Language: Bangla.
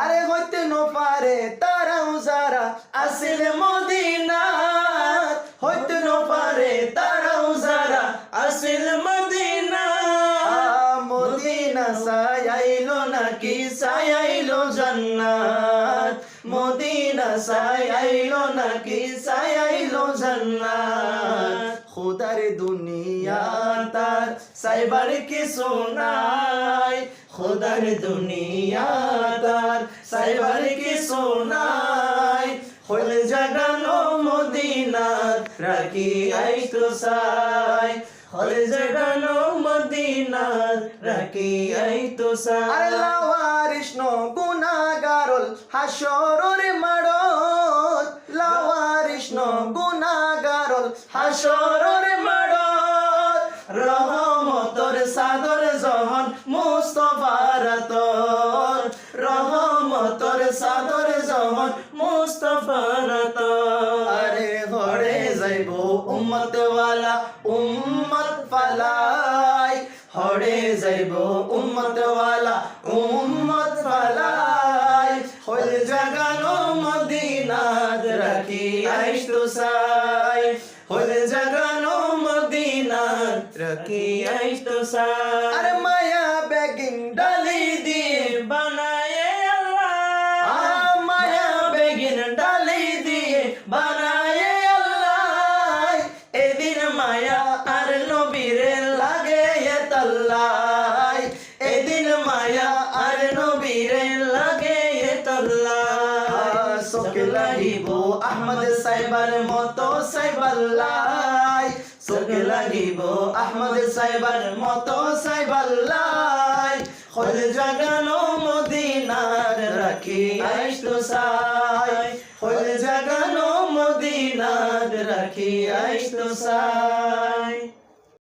আরে হইতে ন পারে তারাও যারা আসিলে মদিনা হইতে ন পারে তারাও যারা আসিল মদিনা মদিনা সায়াইলো নাকি সায়াইলো জান্নাত। মদিনা সায়াইলো নাকি সায়াইলো জান্নাত। খুদার দুনিয়া তার সাইবার কিছু নাই খুদার দুনিয়া সাইবার কিছু নাই হইলে জাগানো মদিনাত রাখি আইতো সাই। হলে জাগানো মদিনাত রাখি আইতো সাই। আল্লাহ কৃষ্ণ গুনাগারল লাওয়ারিষ্ণ গুনাগারল হাসরর মাড়ত রহমতর সাদর জহন মুস্তফার তোর রহমতর সাদর জহন মুস্তফার আরে ঘরে যাইব উম্মত ওয়ালা উম্মত ফালাই। হরে যাইব উম্মত ওয়ালা উম্মত ফালাই। হল জাগানো মদিনাত রাখি, আইস তো সাই। হলে জাগানো মদিনা রাখি, আইস তো সাই। আরে মায়া বেগিন ডালি দিয়ে লাগিব আহমদ সাইবার মতো সাইবাল্লাই সোকে লাগিব আহমদ সাইবার মতো সাইবাল্লাই খোল জাগানো মদিনার রাখি আইস তো সাই। খোল জাগানো মদিনার রাখি আইস তো সাই।